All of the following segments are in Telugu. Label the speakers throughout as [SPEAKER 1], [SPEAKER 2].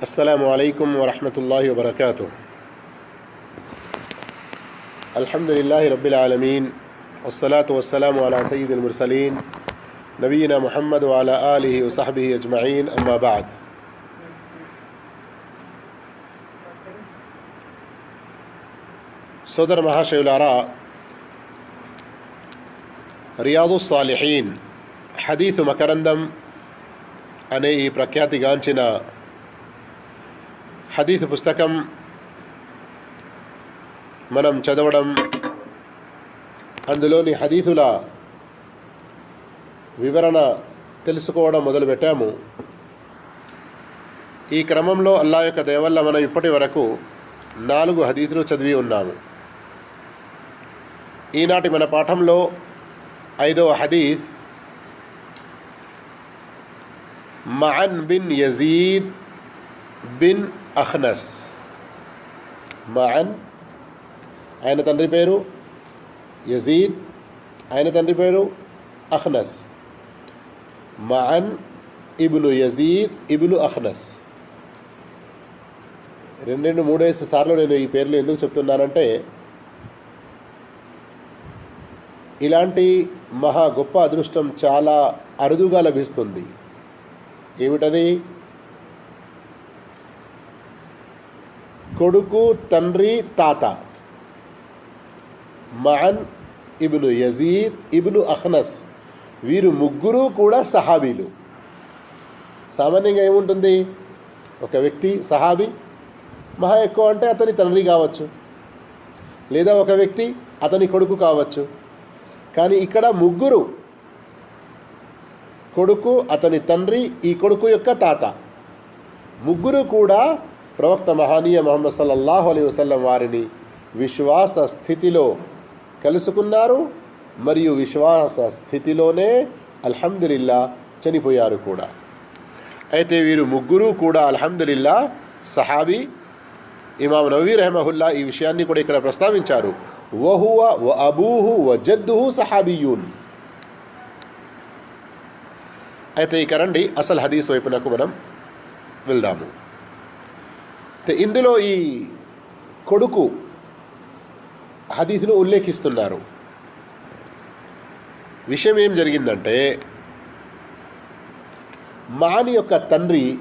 [SPEAKER 1] السلام عليكم ورحمة الله وبركاته. الحمد لله رب العالمين والصلاة والسلام على سيد المرسلين نبينا محمد وعلى آله وصحبه أجمعين أما بعد. صدر مهاشي العراء رياض الصالحين حديث مكرندم අනේ ඒ ප්‍රඛ්‍යාති غانشنا హదీఫ్ పుస్తకం మనం చదవడం అందులోని హదీఫుల వివరణ తెలుసుకోవడం మొదలుపెట్టాము. ఈ క్రమంలో అల్లా యొక్క దయవల్ల మనం ఇప్పటి వరకు నాలుగు హదీతులు చదివి ఉన్నాము. ఈనాటి మన పాఠంలో ఐదవ హదీఫ్ Maan bin Yazid bin Akhnas. Maan ఆయన తండ్రి పేరు యజీద్ ఆయన తండ్రి పేరు అహ్నస్. మాన్ ఇబ్ను యజీద్ ఇబ్ను అహ్నస్. రెండు రెండు మూడేసి సార్లు నేను ఈ పేర్లు ఎందుకు చెప్తున్నానంటే ఇలాంటి మహా గొప్ప అదృష్టం చాలా అరుదుగా లభిస్తుంది. ఏమిటది? కొడుకు తండ్రి తాత. మఅన్ ఇబ్ను యజీద్ ఇబ్ను అహ్నస్. వీరు ముగ్గురు కూడా సహాబీలు. సామాన్యంగా ఏముంటుంది? ఒక వ్యక్తి సహాబీ మహా ఎక్కువ అంటే అతని తండ్రి కావచ్చు. లేదా ఒక వ్యక్తి అతని కొడుకు కావచ్చు. కానీ ఇక్కడ ముగ్గురు కొడుకు అతని తండ్రి ఈ కొడుకు యొక్క తాత. ముగ్గురు కూడా ప్రవక్త మహానీయ మహమ్మద్ సల్లల్లాహు అలీ వసల్లం వారిని విశ్వాస స్థితిలో కలుసుకున్నారు మరియు విశ్వాస స్థితిలోనే అల్హమ్దులిల్లా చనిపోయారు కూడా. అయితే వీరు ముగ్గురు కూడా అల్హమ్దులిల్లా సహాబీ ఇమాం నవీ రెహమహుల్లా ఈ విషయాన్ని కూడా ఇక్కడ ప్రస్తావించారు. వహువ వ అబూహు వ జద్దుహు సహాబీయూన్. అయితే ఇక రండి అసలు హదీస్ వైపునకు మనం వెళ్దాము. ఇందులో ఈ కొడుకు హదీసును ఉల్లేఖిస్తున్నారు. విషయం ఏం జరిగిందంటే మాని యొక్క తండ్రి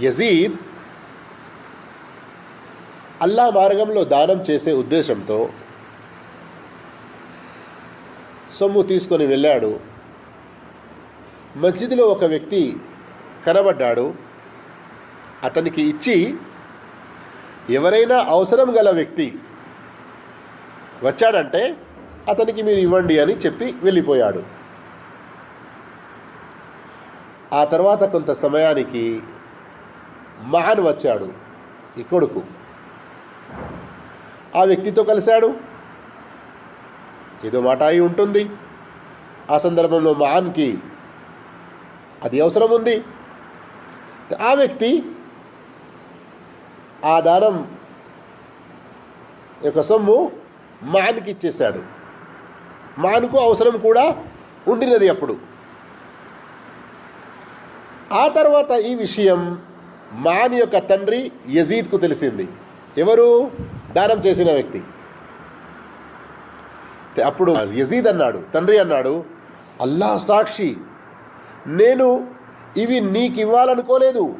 [SPEAKER 1] యజీద్ అల్లా మార్గంలో దానం చేసే ఉద్దేశంతో సొమ్ము తీసుకొని వెళ్ళాడు. మస్జిద్లో ఒక వ్యక్తి కనబడ్డాడు. అతనికి ఇచ్చి ఎవరైనా అవసరం గల వ్యక్తి వచ్చాడంటే అతనికి మీరు ఇవ్వండి అని చెప్పి వెళ్ళిపోయాడు. ఆ తర్వాత కొంత సమయానికి మహాన్ వచ్చాడు ఈ కొడుకు. ఆ వ్యక్తితో కలిశాడు. ఏదో మాట అయి ఉంటుంది. ఆ సందర్భంలో మహాన్కి అది అవసరం ఉంది. ఆ వ్యక్తి ఆ దానం యొక్క సొమ్ము మాన్కి ఇచ్చేశాడు. మాన్కు అవసరం కూడా ఉండినది అప్పుడు. ఆ తర్వాత ఈ విషయం మాన్ యొక్క తండ్రి యజీద్కు తెలిసింది. ఎవరు? దానం చేసిన వ్యక్తి. అప్పుడు యజీద్ అన్నాడు తండ్రి అన్నాడు అల్లా సాక్షి నేను ఇవి నీకు ఇవ్వాలనుకోలేదు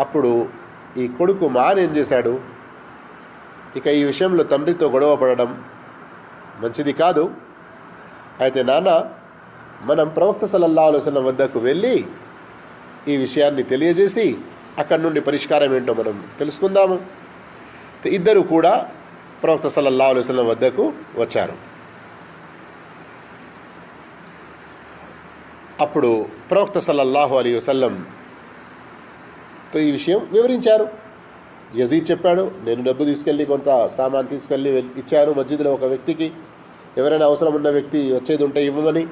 [SPEAKER 1] అప్పుడు ఈ కొడుకు మాన్ ఏం చేశాడు? ఇక ఈ విషయంలో తండ్రితో గొడవ పడడం మంచిది కాదు. అయితే నాన్న మనం ప్రవక్త సల్లల్లా ఆలోచన వద్దకు వెళ్ళి ఈ విషయాన్ని తెలియజేసి అక్కడి నుండి పరిష్కారం ఏంటో మనం తెలుసుకుందాము. ఇద్దరు కూడా ప్రవక్త సల్లల్లా వద్దకు వచ్చారు. అప్పుడు ప్రవక్త సల్లల్లాహు అలీ ఈ విషయం వివరించారు. యజీద్ చెప్పాడు నేను డబ్బు తీసుకెళ్ళి కొంత సామాన్ తీసుకెళ్ళి ఇచ్చాను మస్జిద్లో ఒక వ్యక్తికి. ఎవరైనా అవసరం ఉన్న వ్యక్తి వచ్చేది ఉంటే ఇవ్వమని.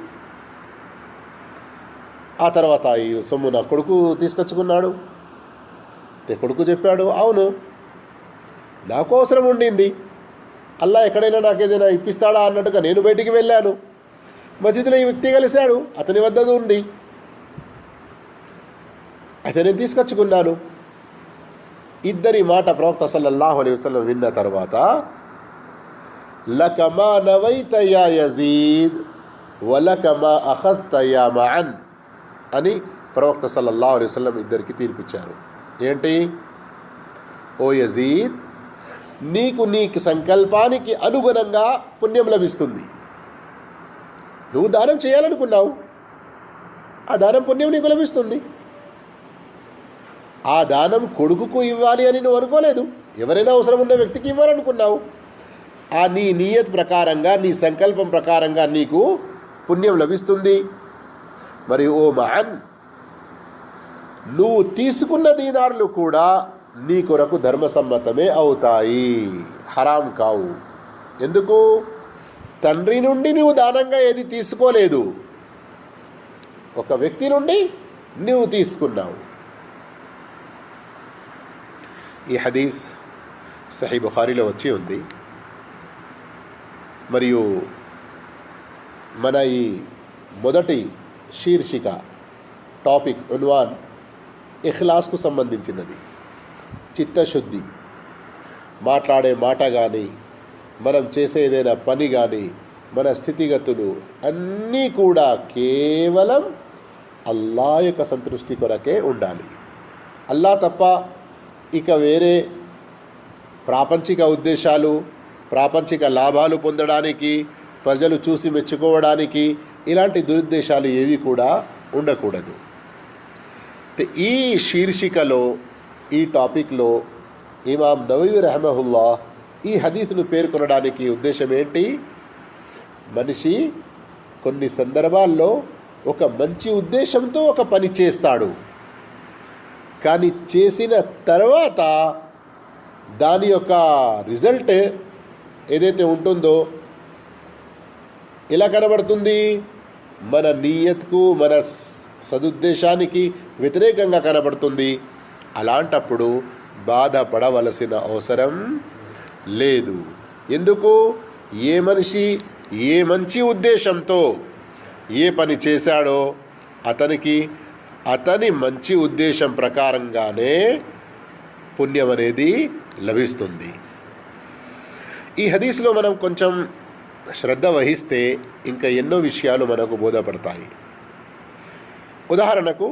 [SPEAKER 1] ఆ తర్వాత ఈ సొమ్ము నా కొడుకు తీసుకొచ్చుకున్నాడు. కొడుకు చెప్పాడు అవును నాకు అవసరం ఉండింది. అల్లా ఎక్కడైనా నాకు ఏదైనా ఇప్పిస్తాడా అన్నట్టుగా నేను బయటికి వెళ్ళాను. మస్జిద్లో ఈ వ్యక్తి కలిశాడు అతని వద్దది ఉంది. అయితే నేను తీసుకొచ్చుకున్నాను ఇద్దరి మాట ప్రవక్త సల్లల్లాహు అలైహి వసల్లం విన్న తర్వాత లకమా నవైతయా యజీద్ వలకమా అఖత్తయా మఅన్ అని ప్రవక్త సల్లల్లాహు అలైహి వసల్లం ఇద్దరికి తీర్పిచ్చారు. ఏంటి? ఓ యజీద్ నీకు నీకు సంకల్పానికి అనుగుణంగా పుణ్యం లభిస్తుంది. నువ్వు దానం చేయాలనుకున్నావు. ఆ దానం పుణ్యం నీకు లభిస్తుంది. ఆ దానం కొడుకుకు ఇవ్వాలి అని నువ్వు అనుకోలేదు. ఎవరైనా అవసరం ఉన్న వ్యక్తికి ఇవ్వాలనుకున్నావు. ఆ నీ నియత్ ప్రకారంగా నీ సంకల్పం ప్రకారంగా నీకు పుణ్యం లభిస్తుంది. మరి ఓ మహన్ నువ్వు తీసుకున్న దీనారులు కూడా నీ కొరకు ధర్మసమ్మతమే అవుతాయి. హరాం కావు. ఎందుకు? తండ్రి నుండి నువ్వు దానంగా ఏది తీసుకోలేదు. ఒక వ్యక్తి నుండి నువ్వు తీసుకున్నావు. ఈ హదీస్ సహీ బుఖారీలో వచ్చి ఉంది. మరియు మన ఈ మొదటి శీర్షిక టాపిక్ ఉన్వాన్ ఇఖ్లాస్కు సంబంధించినది. చిత్తశుద్ధి. మాట్లాడే మాట కానీ మనం చేసేదైనా పని కానీ మన స్థితిగతులు అన్నీ కూడా కేవలం అల్లా యొక్క సంతృష్టి కొరకే ఉండాలి. అల్లా తప్ప ఇక వేరే ప్రాపంచిక ఉద్దేశాలు ప్రాపంచిక లాభాలు పొందడానికి ప్రజలు చూసి మెచ్చుకోవడానికి ఇలాంటి దురుద్దేశాలు ఏవి కూడా ఉండకూడదు. ఈ శీర్షికలో ఈ టాపిక్లో ఇమాం నవీ రహమహుల్లా ఈ హదీస్ను పేర్కొనడానికి ఉద్దేశం ఏంటి? మనిషి కొన్ని సందర్భాల్లో ఒక మంచి ఉద్దేశంతో ఒక పని చేస్తాడు. కానీ చేసిన తర్వాత దాని యొక్క రిజల్ట్ ఏదైతే ఉంటుందో ఎలా కనబడుతుంది? మన నియత్కు మన స- సదుద్దేశానికి వ్యతిరేకంగా కనబడుతుంది. అలాంటప్పుడు బాధపడవలసిన అవసరం లేదు. ఎందుకు? ఏ మనిషి ఏ మంచి ఉద్దేశంతో ఏ పని చేశాడో అతనికి అతని మంచి ఉద్దేశం ప్రకారంగానే పుణ్యం అనేది లభిస్తుంది. ఈ హదీస్లో మనం కొంచెం శ్రద్ధ వహిస్తే ఇంకా ఎన్నో విషయాలు మనకు బోధపడతాయి. ఉదాహరణకు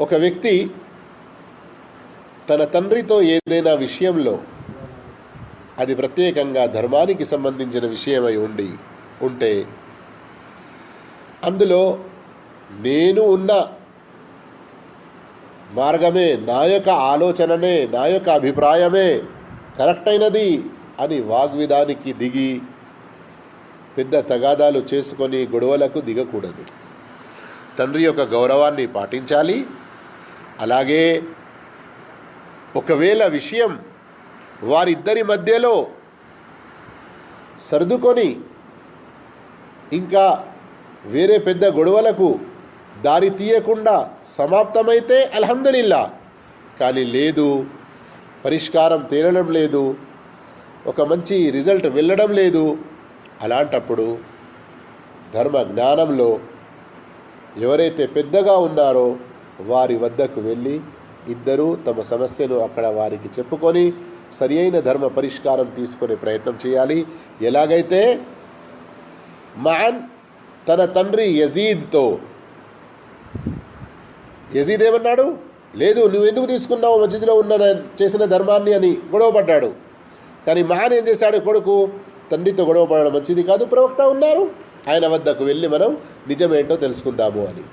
[SPEAKER 1] ఒక వ్యక్తి తన తండ్రితో ఏదైనా విషయంలో అది ప్రత్యేకంగా ధర్మానికి సంబంధించిన విషయమై ఉండి ఉంటే అందులో నేను ఉన్న మార్గమే నా యొక్క ఆలోచననే నా యొక్క అభిప్రాయమే కరెక్ట్ అయినది అని వాగ్విదానికి దిగి పెద్ద తగాదాలు చేసుకొని గొడవలకు దిగకూడదు. తండ్రి యొక్క గౌరవాన్ని పాటించాలి. అలాగే ఒకవేళ విషయం వారిద్దరి మధ్యలో సర్దుకొని ఇంకా వేరే పెద్ద గొడవలకు దారి తీయకుండా సమాప్తమైతే అల్హమ్దులిల్లా. కానీ లేదు పరిష్కారం తేలడం లేదు ఒక మంచి రిజల్ట్ వెళ్ళడం లేదు. అలాంటప్పుడు ధర్మ జ్ఞానంలో ఎవరైతే పెద్దగా ఉన్నారో వారి వద్దకు వెళ్ళి ఇద్దరూ తమ సమస్యను అక్కడ వారికి చెప్పుకొని సరి అయిన ధర్మ పరిష్కారం తీసుకునే ప్రయత్నం చేయాలి. ఎలాగైతే మాన్ తన తండ్రి యజీద్తో యజీదేమన్నాడు లేదు నువ్వు ఎందుకు తీసుకున్నావు? మధ్యలో ఉన్న చేసిన ధర్మాన్ని అని గొడవపడ్డాడు. కానీ మహాన్ ఏం చేశాడు? కొడుకు తండ్రితో గొడవపడడం మంచిది కాదు. ప్రవక్త ఉన్నారు. ఆయన వద్దకు వెళ్ళి మనం నిజమేంటో తెలుసుకుందాము అని.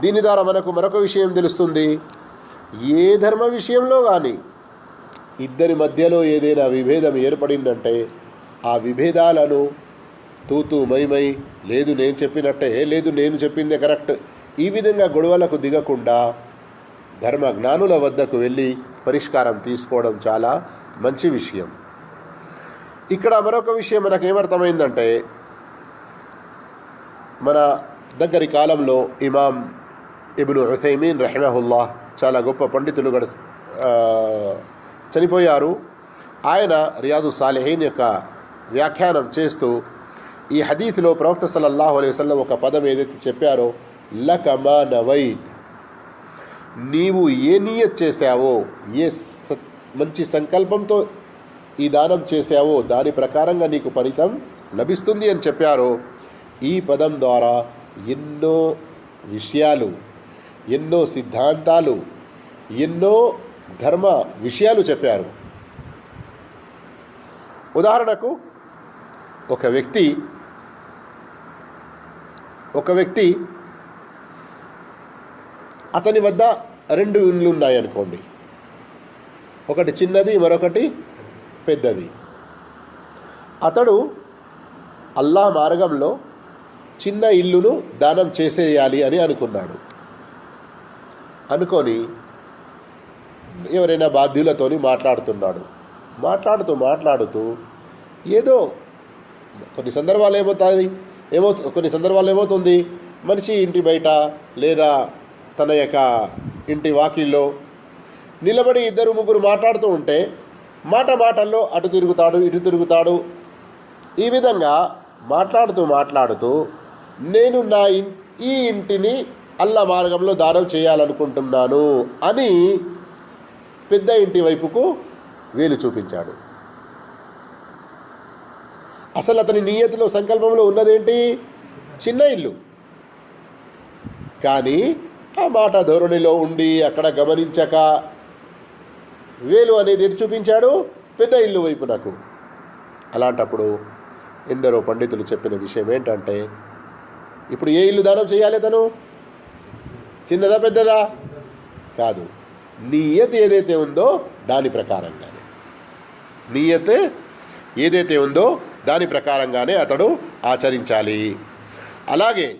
[SPEAKER 1] దీని ద్వారా మనకు మరొక విషయం తెలుస్తుంది. ఏ ధర్మ విషయంలో కానీ ఇద్దరి మధ్యలో ఏదైనా విభేదం ఏర్పడిందంటే ఆ విభేదాలను తూతూ మైమై లేదు నేను చెప్పినట్టే లేదు నేను చెప్పిందే కరెక్ట్ ఈ విధంగా గొడవలకు దిగకుండా ధర్మ జ్ఞానుల వద్దకు వెళ్ళి పరిష్కారం తీసుకోవడం చాలా మంచి విషయం. ఇక్కడ మరొక విషయం మనకు ఏమర్థమైందంటే మన దగ్గరి కాలంలో ఇమాం ఇబ్ను హుసైమీన్ రెహమహుల్లా చాలా గొప్ప పండితులు గడ చనిపోయారు. ఆయన రియాదు సాలెహీన్ యొక్క వ్యాఖ్యానం చేస్తూ ఈ హదీఫ్లో ప్రవక్త సల్లల్లాహు అలైహి ఒక పదం ఏదైతే చెప్పారో లకమా నవైత్ నీవు ఏ నియత్ చేశావో ఏ స- మంచి సంకల్పంతో ఈ దానం చేశావో దాని ప్రకారంగా నీకు ఫలితం లభిస్తుంది అని చెప్పారో. ఈ పదం ద్వారా ఎన్నో విషయాలు ఎన్నో సిద్ధాంతాలు ఎన్నో ధర్మ విషయాలు చెప్పారు. ఉదాహరణకు ఒక వ్యక్తి ఒక వ్యక్తి అతని వద్ద రెండు ఇండ్లు ఉన్నాయనుకోండి ఒకటి చిన్నది మరొకటి పెద్దది. అతడు అల్లా మార్గంలో చిన్న ఇల్లును దానం చేసేయాలి అని అనుకున్నాడు. అనుకొని ఎవరైనా బాధ్యులతోని మాట్లాడుతున్నాడు. మాట్లాడుతూ మాట్లాడుతూ ఏదో కొన్ని సందర్భాలు ఏమవుతుంది ఏమో కొన్ని సందర్భాలు ఏమవుతుంది? మనిషి ఇంటి బయట లేదా తన యొక్క ఇంటి వాకిల్లో నిలబడి ఇద్దరు ముగ్గురు మాట్లాడుతూ ఉంటే మాట మాటల్లో అటు తిరుగుతాడు ఇటు తిరుగుతాడు. ఈ విధంగా మాట్లాడుతూ మాట్లాడుతూ నేను నా ఇన్ ఈ ఇంటిని అల్ల మార్గంలో దానం చేయాలనుకుంటున్నాను అని పెద్ద ఇంటి వైపుకు వేలు చూపించాడు. అసలు అతని నియతిలో సంకల్పంలో ఉన్నదేంటి? చిన్న ఇల్లు. కానీ ఆ మాట ధోరణిలో ఉండి అక్కడ గమనించక వేలు అనేది ఎటు చూపించాడు పెద్ద ఇల్లు వైపు నాకు అలాంటప్పుడు ఎందరో పండితులు చెప్పిన విషయం ఏంటంటే ఇప్పుడు ఏ ఇల్లు దానం చేయాలి తను? చిన్నదా పెద్దదా? కాదు. నియత్ ఏదైతే ఉందో దాని ప్రకారంగానే. నియత్ ఏదైతే ఉందో దాని ప్రకారంగానే అతడు ఆచరించాలి. అలాగే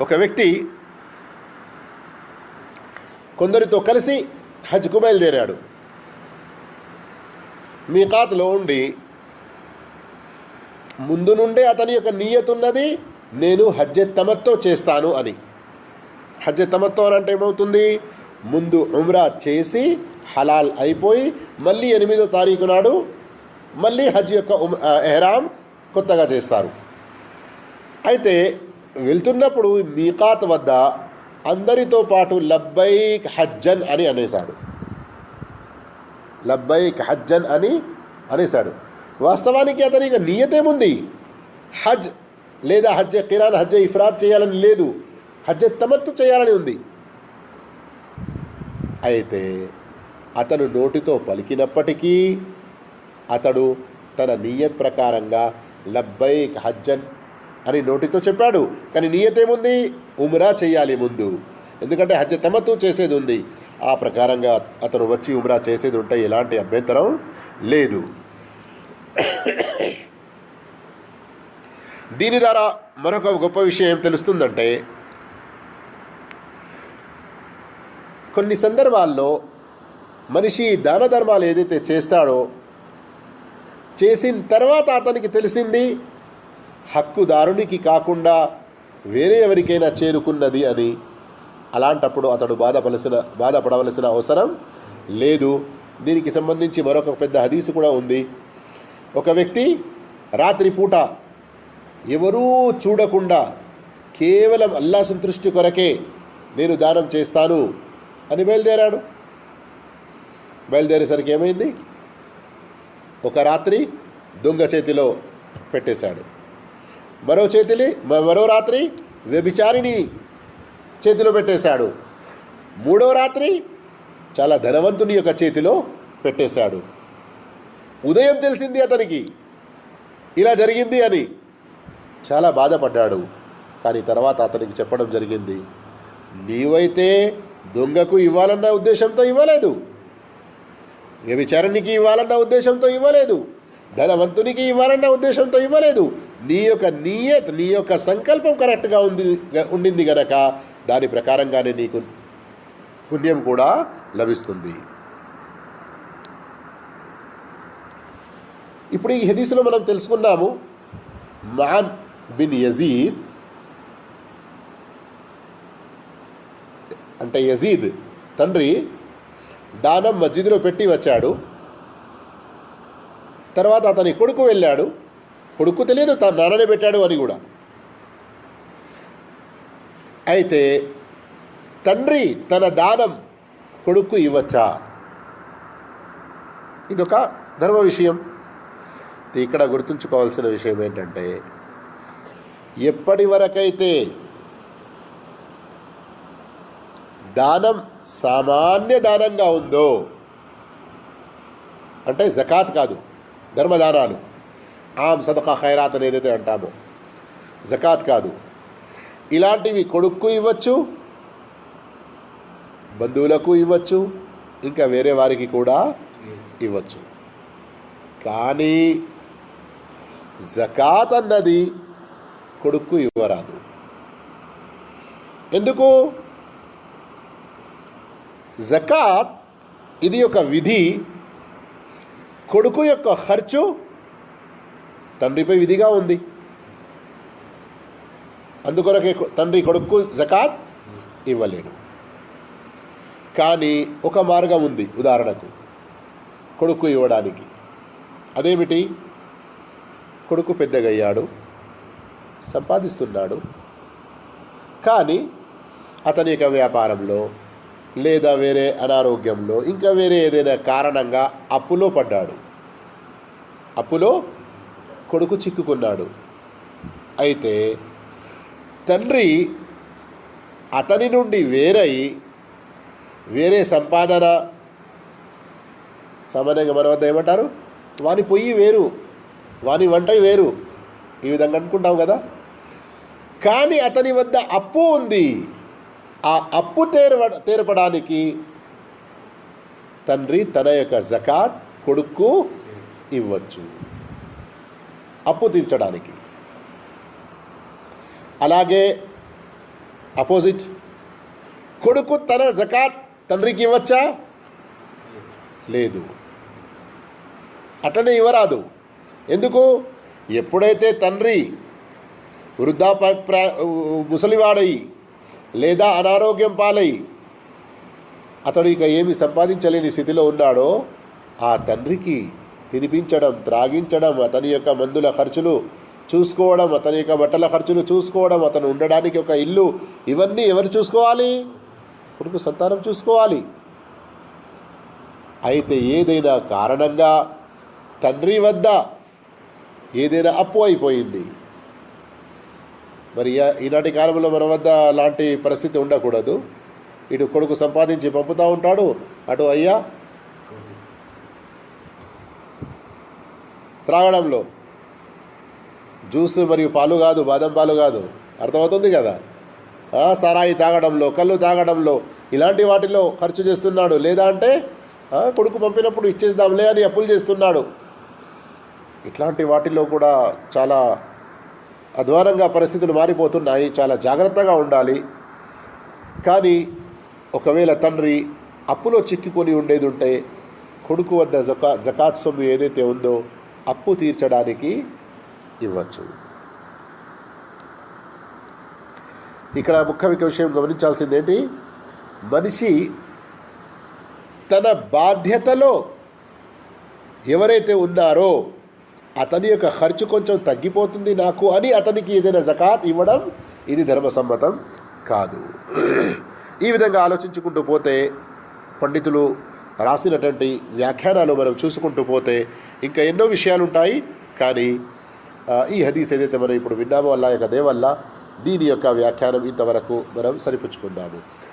[SPEAKER 1] ఒక వ్యక్తి కొందరితో కలిసి హజ్కు బయలుదేరాడు. మీకాత్లో ఉండి ముందు నుండే అతని యొక్క నియత్ ఉన్నది నేను హజ్జె తమత్తో చేస్తాను అని. హజ్జె తమత్తో అని అంటే ఏమవుతుంది? ముందు ఉమ్రా చేసి హలాల్ అయిపోయి మళ్ళీ ఎనిమిదో తారీఖు నాడు మళ్ళీ హజ్ యొక్క ఉమ్- కొత్తగా చేస్తారు. అయితే వెళ్తున్నప్పుడు మీకాత్ వద్ద అందరితో పాటు లబ్బైక్ హజ్జన్ అని అనేశాడు. లబ్బైక్ హజ్జన్ అని అనేశాడు. వాస్తవానికి అతనికి నియతేముంది. హజ్ లేదా హజ్ కిరాన్ హజ్ ఇఫ్రాద్ చేయాలని లేదు. హజ్ తమత్తు చేయాలని ఉంది. అయితే అతను నోటితో పలికినప్పటికీ అతడు తన నియత్ ప్రకారంగా లబ్బైక్ హజ్జన్ అని నోటితో చెప్పాడు కానీ నియత ఏముంది ఉమ్రా చేయాలి ముందు. ఎందుకంటే హజ్జ తమత్తు చేసేది ఉంది. ఆ ప్రకారంగా అతను వచ్చి ఉమ్రా చేసేది ఉంటే ఎలాంటి అభ్యంతరం లేదు. దీని ద్వారా మరొక గొప్ప విషయం ఏం తెలుస్తుందంటే కొన్ని సందర్భాల్లో మనిషి దాన ధర్మాలు ఏదైతే చేస్తాడో చేసిన తర్వాత అతనికి తెలిసింది హక్కుదారునికి కాకుండా వేరే ఎవరికైనా చేరుకున్నది అని అలాంటప్పుడు అతడు బాధపలసిన బాధపడవలసిన అవసరం లేదు. దీనికి సంబంధించి మరొక పెద్ద హదీసు కూడా ఉంది. ఒక వ్యక్తి రాత్రిపూట ఎవరూ చూడకుండా కేవలం అల్లా సంతృష్టి కొరకే నేను దానం చేస్తాను అని బయలుదేరాడు. బయలుదేరేసరికి ఏమైంది? ఒక రాత్రి దొంగ చేతిలో పెట్టేశాడు. మరో చేతిని మరో రాత్రి వ్యభిచారిని చేతిలో పెట్టేశాడు. మూడో రాత్రి చాలా ధనవంతుని యొక్క చేతిలో పెట్టేశాడు. ఉదయం తెలిసింది అతనికి ఇలా జరిగింది అని చాలా బాధపడ్డాడు. కానీ తర్వాత అతనికి చెప్పడం జరిగింది నీవైతే దొంగకు ఇవ్వాలన్న ఉద్దేశంతో ఇవ్వలేదు. వ్యభిచారానికి ఇవ్వాలన్న ఉద్దేశంతో ఇవ్వలేదు. ధనవంతునికి ఇవ్వాలన్న ఉద్దేశంతో ఇవ్వలేదు. నీ యొక్క నియత్ నీ యొక్క సంకల్పం కరెక్ట్గా ఉంది ఉండింది గనక దాని ప్రకారంగానే నీకు పుణ్యం కూడా లభిస్తుంది. ఇప్పుడు ఈ హదీసులో మనం తెలుసుకున్నాము మాన్ బిన్ యజీద్ అంటే యజీద్ తండ్రి దానం మస్జిద్లో పెట్టి వచ్చాడు తర్వాత అతని కొడుకు వెళ్ళాడు కొడుకు తెలియదు తన నాన్ననే పెట్టాడు అని కూడా. అయితే తండ్రి తన దానం కొడుకు ఇవ్వచ్చా? ఇదొక ధర్మ విషయం. ఇక్కడ గుర్తుంచుకోవాల్సిన విషయం ఏంటంటే ఎప్పటి వరకైతే దానం సామాన్య దానంగా ఉందో అంటే జకాత్ కాదు ధర్మదానాలు ఆమ్ సదకా ఖైరాత్ అని ఏదైతే అంటామో. జకాత్ కాదు. ఇలాంటివి కొడుక్కు ఇవ్వచ్చు బంధువులకు ఇవ్వచ్చు ఇంకా వేరే వారికి కూడా ఇవ్వచ్చు. కానీ జకాత్ అన్నది కొడుక్కు ఇవ్వరాదు. ఎందుకు? జకాత్ ఇది ఒక విధి కొడుకు యొక్క ఖర్చు తండ్రిపై విధిగా ఉంది. అందుకొరకే తండ్రి కొడుకు జకాత్ ఇవ్వలేడు. కానీ ఒక మార్గం ఉంది ఉదాహరణకు కొడుకు ఇవ్వడానికి. అదేమిటి? కొడుకు పెద్దగయ్యాడు సంపాదిస్తున్నాడు. కానీ అతని యొక్క వ్యాపారంలో లేదా వేరే అనారోగ్యంలో ఇంకా వేరే ఏదైనా కారణంగా అప్పులో పడ్డాడు. అప్పులో కొడుకు చిక్కుకున్నాడు. అయితే తండ్రి అతని నుండి వేరై వేరే సంపాదన సామాన్యంగా మన వద్ద ఏమంటారు? వాని పొయ్యి వేరు వాని వంట వేరు. ఈ విధంగా అనుకుంటాం కదా? కానీ అతని వద్ద అప్పు ఉంది. ఆ అప్పు తీరవ తీరపడానికి తండ్రి తన యొక్క జకాత్ కొడుకు ఇవ్వచ్చు. అప్పు తీర్చడానికి అలాగే అపోజిట్ కొడుకు తన జకాత్ తండ్రికి ఇవ్వచ్చా? లేదు. అట్లనే ఇవ్వరాదు. ఎందుకు? ఎప్పుడైతే తండ్రి వృద్ధాప్రా ముసలివాడై లేదా అనారోగ్యం పాలై అతడు ఇక ఏమి సంపాదించలేని స్థితిలో ఉన్నాడో ఆ తండ్రికి తినిపించడం త్రాగించడం అతని యొక్క మందుల ఖర్చులు చూసుకోవడం అతని యొక్క బట్టల ఖర్చులు చూసుకోవడం అతను ఉండడానికి ఒక ఇల్లు ఇవన్నీ ఎవరు చూసుకోవాలి? కొడుకు సంతానం చూసుకోవాలి. అయితే ఏదైనా కారణంగా తండ్రి వద్ద ఏదైనా అప్పు అయిపోయింది. మరి ఈనాటి కాలంలో మన వద్ద లాంటి పరిస్థితి ఉండకూడదు. ఇటు కొడుకు సంపాదించి పంపుతూ ఉంటాడు. అటు అయ్యా త్రాగడంలో జ్యూస్ మరియు పాలు కాదు బాదం పాలు కాదు. అర్థమవుతుంది కదా? సారాయి తాగడంలో కళ్ళు తాగడంలో ఇలాంటి వాటిలో ఖర్చు చేస్తున్నాడు. లేదా అంటే కొడుకు పంపినప్పుడు ఇచ్చేద్దాంలే అని అప్పులు చేస్తున్నాడు. ఇట్లాంటి వాటిల్లో కూడా చాలా అధ్వానంగా పరిస్థితులు మారిపోతున్నాయి. చాలా జాగ్రత్తగా ఉండాలి. కానీ ఒకవేళ తండ్రి అప్పులో చిక్కుకొని ఉండేది ఉంటే కొడుకు వద్ద జకా జకాత్ సొమ్ము ఏదైతే ఉందో అప్పు తీర్చడానికి ఇవ్వచ్చు. ఇక్కడ ముఖ్య విషయం గమనించాల్సింది ఏంటి మనిషి తన బాధ్యతలో ఎవరైతే ఉన్నారో అతని యొక్క ఖర్చు కొంచెం తగ్గిపోతుంది నాకు అని అతనికి ఏదైనా జకాత్ ఇవ్వడం ఇది ధర్మసమ్మతం కాదు. ఈ విధంగా ఆలోచించుకుంటూ పోతే పండితులు రాసినటువంటి వ్యాఖ్యానాలు మనం చూసుకుంటూ పోతే ఇంకా ఎన్నో విషయాలు ఉంటాయి కానీ ఈ హదీస్ ఏదైతే మనం ఇప్పుడు విన్నామో అల్లా యొక్క దేవల్ల దీని యొక్క వ్యాఖ్యానం ఇంతవరకు మనం సరిపుచ్చుకున్నాము.